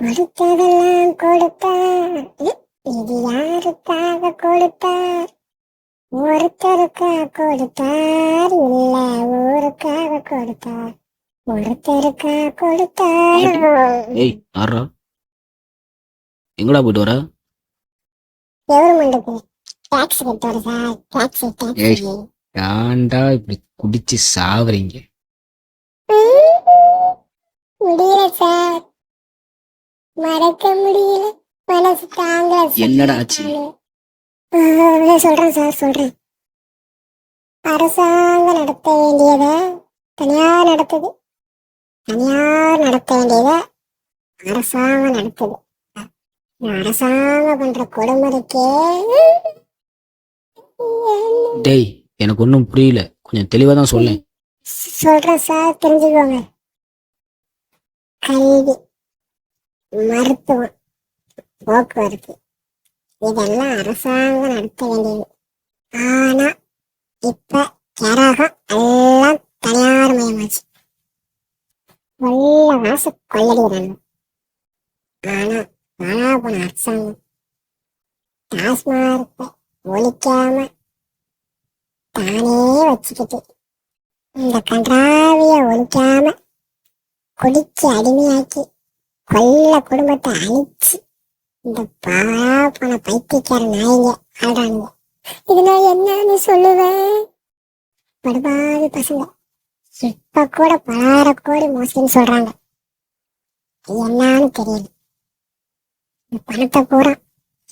கொடுத்ததெல்லாம் கொடுத்தார். இது யாருக்காக கொடுத்தார்? ஒருத்தருக்கா கொடுத்தார் இல்ல ஊருக்காக கொடுத்தார். ஒருத்தருக்கா கொடுத்தார். ஏய் ஆறா எங்கடா போயிட்டு வர? கவர்மெண்ட்டுக்கு டாக்ஸ் கட்டுவார் சார் டாக்ஸ் ஏய். டாக்ஸ் ஏன்டா இப்படி குடிச்சு சாவறீங்க முடியல சார் மறக்க முடியல. மனசு தாங்கல. என்னடா ஆச்சு? சொல்றேன் சார் சொல்றேன். அரசாங்கம் நடத்த வேண்டியத தனியார் நடத்துது. தனியார் நடத்த வேண்டியத அரசாங்கம் நடத்துது. அரசாங்கம் பண்ற கொடுமுறைக்கே டேய் எனக்கு ஒன்றும் புரியல. கொஞ்சம் தெளிவா தான் சொல்லேன் சொல்றேன் சார் தெரிஞ்சுக்கோங்க. கல்வி. மருத்துவம் போக்குவரத்து. இதெல்லாம் அரசாங்கம் நடத்த வேண்டியது. ஆனா இப்ப கரகம் எல்லாம் தனியார் மயமாச்சு. உள்ள காசு கொள்ளடிக்கிறாங்க. ஆனா வாழா போன அரசாங்கம் டாஸ்மார்க்கை ஒழிக்காம தானே வச்சுக்கிட்டு இந்த கன்றாவிய ஒழிக்காம குடிச்சு அடிமையாக்கி கொல்ல குடும்பத்தை அழிச்சு இந்த பாழா போன பைத்தியக்கார நாயங்க ஆடுறானுங்க இது நான் என்னன்னு சொல்லுவேன்? படுபாவி பசங்க. இப்ப கூட பலாயிர கோடி மோசடின்னு சொல்றாங்க. என்னன்னு தெரியல. இந்த பணத்தை பூரா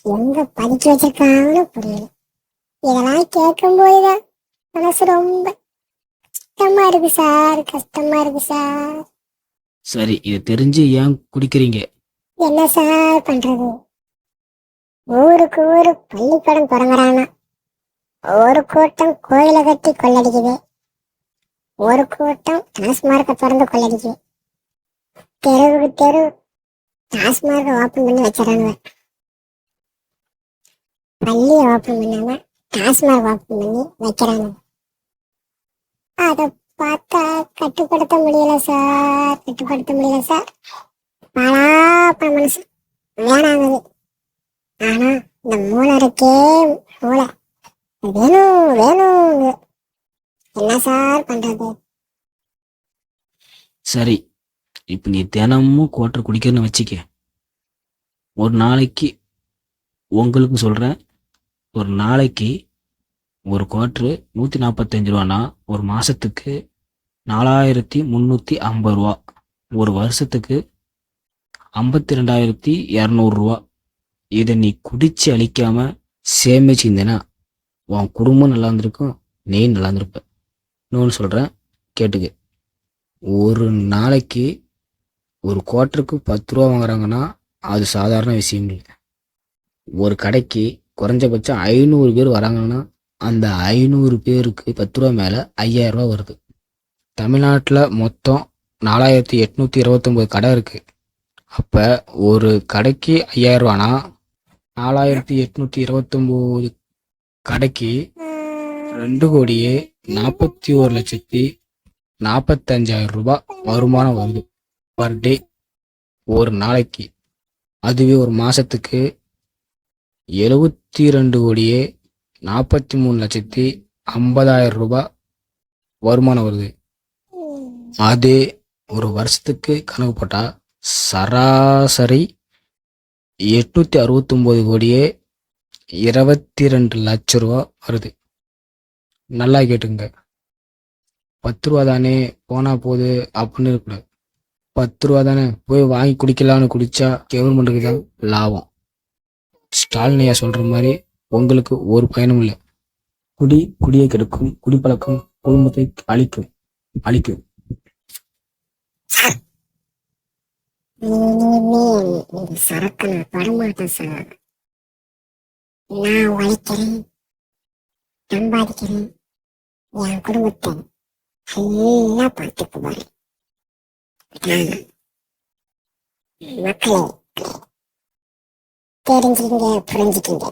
எங்க பதுக்கி வச்சிருக்காங்கன்னு புரியல. இதெல்லாம் கேட்கும்போதுதான் மனசு ரொம்ப கஷ்டமா இருக்கு சார் கஷ்டமா இருக்கு சார். சரி இது தெரிஞ்சு ஏன் குடிக்கிறீங்க? என்ன சார் பண்றது? ஊருக்கு ஊரு பள்ளிக்கூடம் தொடங்குறானா ஒரு கூட்டம் கோயில கட்டி கொள்ளடிக்குது. ஒரு கூட்டம் டாஸ்மார்க்க திறந்து கொள்ளடிக்குது. தெருவுக்கு தெரு டாஸ்மார்க்க ஓப்பன் பண்ணி வச்சிடறாங்க பள்ளியை ஓப்பன் பண்ணாம டாஸ்மார்க் ஓப்பன் பண்ணி வைக்கிறாங்க அதை பார்த்தா கட்டுப்படுத்த முடியல சார். கட்டுப்படுத்த முடியல சார். பாலாப்ப மனசு. வேணாங்குது ஆனா இந்த மூளை. இருக்கே மூளை வேணும் வேணும் என்ன சார் பண்றது? சரி. இப்போ நீ தினமும் குவாட்டர் குடிக்கிறன்னு வச்சுக்க. ஒரு நாளைக்கு உங்களுக்கு சொல்கிறேன் ஒரு நாளைக்கு ஒரு குவாட்ரு நூற்றி நாற்பத்தஞ்சு ரூபான்னா ஒரு மாதத்துக்கு நாலாயிரத்தி முந்நூற்றி ஐம்பது ரூபா. ஒரு வருஷத்துக்கு ஐம்பத்தி ரெண்டாயிரத்தி இரநூறுவா இதை நீ குடிச்சு அழிக்காமல் சேமிச்சிருந்தேன்னா உன் குடும்பம் நல்லா இருந்திருக்கும் நீ நல்லா இருந்திருப்ப. இன்னொன்று சொல்கிறேன் கேட்டுக்கு. ஒரு நாளைக்கு ஒரு குவார்ட்டருக்கு பத்து ரூபா வாங்குறாங்கன்னா அது சாதாரண விஷயம் இல்லை ஒரு கடைக்கு குறைஞ்சபட்சம் ஐநூறு பேர் வராங்கன்னா அந்த ஐநூறு பேருக்கு பத்து ரூபா மேலே ஐயாயிரம் ரூபா வருது. தமிழ்நாட்டில் மொத்தம் நாலாயிரத்தி எட்நூற்றி இருபத்தொம்போது கடை இருக்குது அப்போ ஒரு கடைக்கு ஐயாயிரம் ரூபானா? நாலாயிரத்தி எட்நூற்றி இருபத்தொம்போது கடைக்கு ரெண்டு கோடியே நாற்பத்தி ஒரு லட்சத்தி நாற்பத்தஞ்சாயிரம் ரூபாய் வருமானம் வருது. பர் டே ஒரு நாளைக்கு. அதுவே ஒரு மாதத்துக்கு எழுபத்தி ரெண்டு கோடியே நாற்பத்தி மூணு லட்சத்தி ஐம்பதாயிரம் ரூபாய் வருமானம் வருது. அதே ஒரு வருஷத்துக்கு கணக்கு போட்டால் சராசரி எட்நூற்றி அறுபத்தொம்போது கோடியே இருபத்தி ரெண்டு லட்ச ரூபா வருது. நல்லா கேட்டுங்க பத்து ரூபா தானே போனால் போகுது அப்படின்னு இருக்கக்கூடாது. பத்து ரூபா தானே போய் வாங்கி குடிக்கலாம்னு குடிச்சா கவர்மெண்ட்டுக்கு தான் லாபம். ஸ்டாலின் ஐயா சொல்ற மாதிரி உங்களுக்கு ஒரு பயனும் இல்லை. குடி குடியை கெடுக்கும் குடிப்பழக்கம் குடும்பத்தை அழிக்கும் அழிக்கும். இனிமே இந்த சரக்கு நான் தொடமாட்டேன் சார். நான் உழைக்கிறேன் சம்பாதிக்கிறேன் என் குடும்பத்தை நல்லா பார்த்துக்குவாரு மக்களே தெரிஞ்சுக்கிங்க புரிஞ்சுக்கிங்க.